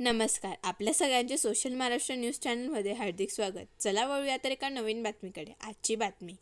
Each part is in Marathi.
नमस्कार. आपल्या सगळ्यांचे सोशल महाराष्ट्र न्यूज चॅनलमध्ये हार्दिक स्वागत. चला वळूया तर एका नवीन बातमीकडे. आजची बातमी.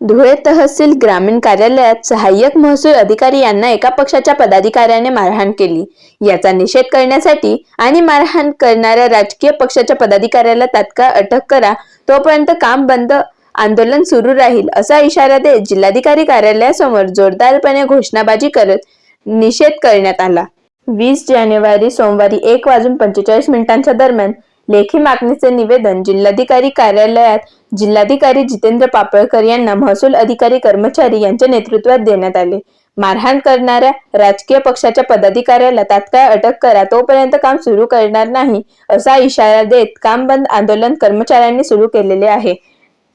धुळे तहसील ग्रामीण कार्यालयात सहाय्यक महसूल अधिकारी यांना एका पक्षाच्या पदाधिकाऱ्याने मारहाण केली. याचा निषेध करण्यासाठी आणि मारहाण करणाऱ्या राजकीय पक्षाच्या पदाधिकाऱ्याला तात्काळ अटक करा. तोपर्यंत काम बंद आंदोलन सुरू राहील असा इशारा देत जिल्हाधिकारी कार्यालयासमोर जोरदारपणे घोषणाबाजी करत निषेध करण्यात आला. वीस जानेवारी सोमवारी एक वाजून पंचेचाळीस मिनिटांच्या दरम्यान लेखी मागणीचे निवेदन जिल्हाधिकारी कार्यालयात जिल्हाधिकारी जितेंद्र पापळकर यांना महसूल अधिकारी कर्मचारी यांच्या नेतृत्वात देण्यात आले. मारहाण करणाऱ्या राजकीय पक्षाच्या पदाधिकाऱ्याला तात्काळ अटक करा तोपर्यंत काम सुरू करणार नाही असा इशारा देत काम बंद आंदोलन कर्मचाऱ्यांनी सुरू केलेले आहे.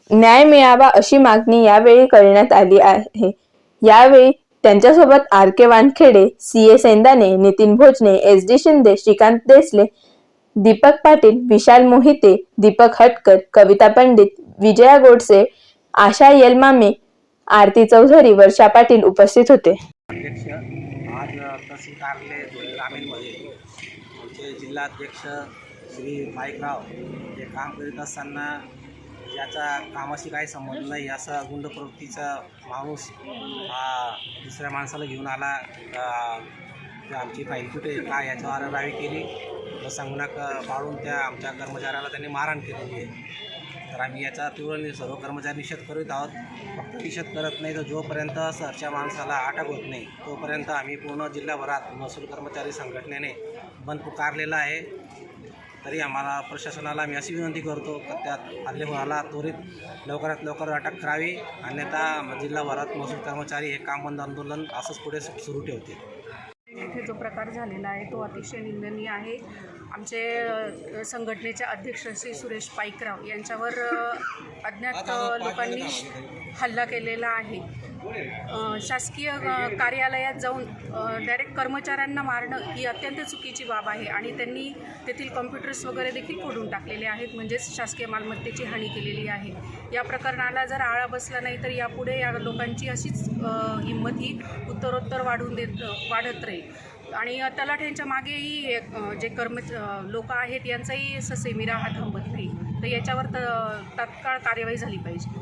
न्याय मिळावा अशी मागणी यावेळी करण्यात आली आहे. यावेळी त्यांच्यासोबत R K Wankhede C A Sendane Nitin Bhojane S D Shinde Shrikant Desale Deepak Patil Vishal Mohite Deepak Hatkar Kavita Pandit Vijaya Godse आशा येलमामे आरती चौधरी वर्षा पाटील उपस्थित होते. अध्यक्ष आज तहसील कार्यालय धुळे ग्रामीणमध्ये आमचे जिल्हाध्यक्ष श्री माईकराव हे काम करीत असताना ज्याचा कामाशी काही संबंध नाही असा गुंड प्रवृत्तीचा माणूस हा दुसऱ्या माणसाला घेऊन आला. आमची फाईल कुठे काय याच्यावर आररावी केली. व संगणक पाळून त्या आमच्या कर्मचाऱ्याला त्यांनी मारहाण केलेली आहे. तर आम्ही याचा तीव्र सर्व कर्मचारी निषेध करीत आहोत. फक्त निषेध करत नाही तर जोपर्यंत सरच्या माणसाला अटक होत नाही तोपर्यंत आम्ही पूर्ण जिल्हाभरात महसूल कर्मचारी संघटनेने बंद पुकारलेला आहे. तरी आम्हाला प्रशासनाला आम्ही अशी विनंती करतो की त्यात हल्लेखोराला त्वरित लवकरात लवकर अटक करावी. अन्यथा जिल्हाभरात महसूल कर्मचारी हे काम बंद आंदोलन असंच पुढे सुरू ठेवतील. इथे जो प्रकार झालेला आहे तो अतिशय निंदनीय आहे. आमचे संघटनेचे अध्यक्ष श्री सुरेश पाईकराव यांच्यावर अज्ञात लोकांनी हल्ला केलेला आहे. शासकीय कार्यालयात जाऊन डायरेक्ट कर्मचाऱ्यांना मारणं ही अत्यंत चुकीची बाब आहे आणि त्यांनी तेथील कॉम्प्युटर्स वगैरे देखील फोडून टाकलेले आहेत म्हणजेच शासकीय मालमत्तेची हानी केलेली आहे. या प्रकरणाला जर आळा बसला नाही तर यापुढे या लोकांची अशीच हिंमत ही उत्तरोत्तर वाढून देत वाढत राहील. आणि तलाठ्यांच्या मागेही जे कर्म लोक आहेत यांचाही ससेमिरा हा थांबत नाही. तर याच्यावर त तात्काळ कार्यवाही झाली पाहिजे.